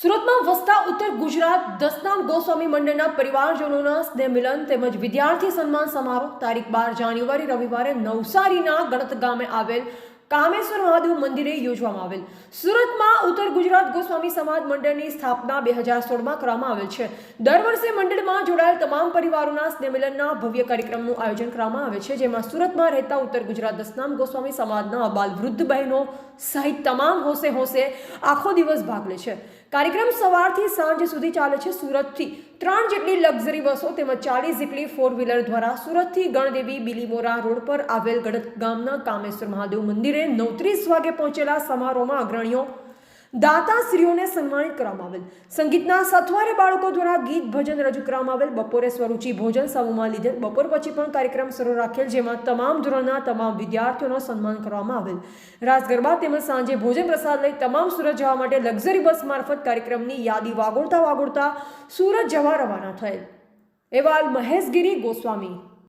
સુરતમાં વસતા ઉત્તર ગુજરાત દસનામ ગોસ્વામી મંડળના પરિવારજનોના સ્નેહ મિલન તેમજ વિદ્યાર્થી સન્માન સમારોહ તારીખ બાર જાન્યુઆરી રવિવારે નવસારીના ગણત ગામે આવેલ કામેશ્વર મહાદેવ મંદિરે યોજવામાં આવેલ. સુરતમાં ઉત્તર ગુજરાત ગોસ્વામી સમાજ મંડળની સ્થાપના બે હજાર સોળમાં કરવામાં આવેલ છે. દર વર્ષે મંડળમાં જોડાયેલ તમામ પરિવારોના સ્નેહમિલનના ભવ્ય કાર્યક્રમનું આયોજન કરવામાં આવે છે, જેમાં સુરતમાં રહેતા ઉત્તર ગુજરાત દસનામ ગોસ્વામી સમાજના અબાલ વૃદ્ધ બહેનો સહિત તમામ હોશે હોશે આખો દિવસ ભાગ લે છે. કાર્યક્રમ સવારથી સાંજ સુધી ચાલે છે સુરતથી ત્રણ જેટલી લક્ઝરી બસો તેમજ ચાલીસ જેટલી ફોર વ્હીલર દ્વારા સુરતથી ગણદેવી બિલીમોરા રોડ પર આવેલ ગડત ગામના કામેશ્વર મહાદેવ મંદિરે નવત્રીસ વાગે પહોંચેલા સમારોહમાં અગ્રણીઓ દાતાશ્રીઓને સન્માનિત કરવામાં આવેલ. સંગીતના સથવારે બાળકો દ્વારા ગીત ભજન રજૂ કરવામાં આવેલ. બપોરે સ્વરૂચિ ભોજન સમૂહમાં લીધેલ. બપોર પછી પણ કાર્યક્રમ શરૂ રાખેલ, જેમાં તમામ ધોરણના તમામ વિદ્યાર્થીઓનો સન્માન કરવામાં આવેલ. રાસ ગરબા તેમજ સાંજે ભોજન પ્રસાદ લઈ તમામ સુરત જવા માટે લક્ઝરી બસ મારફત કાર્યક્રમની યાદી વાગોળતા વાગોળતા સુરત જવા રવાના થયેલ. એવાલ મહેશગીરી ગોસ્વામી.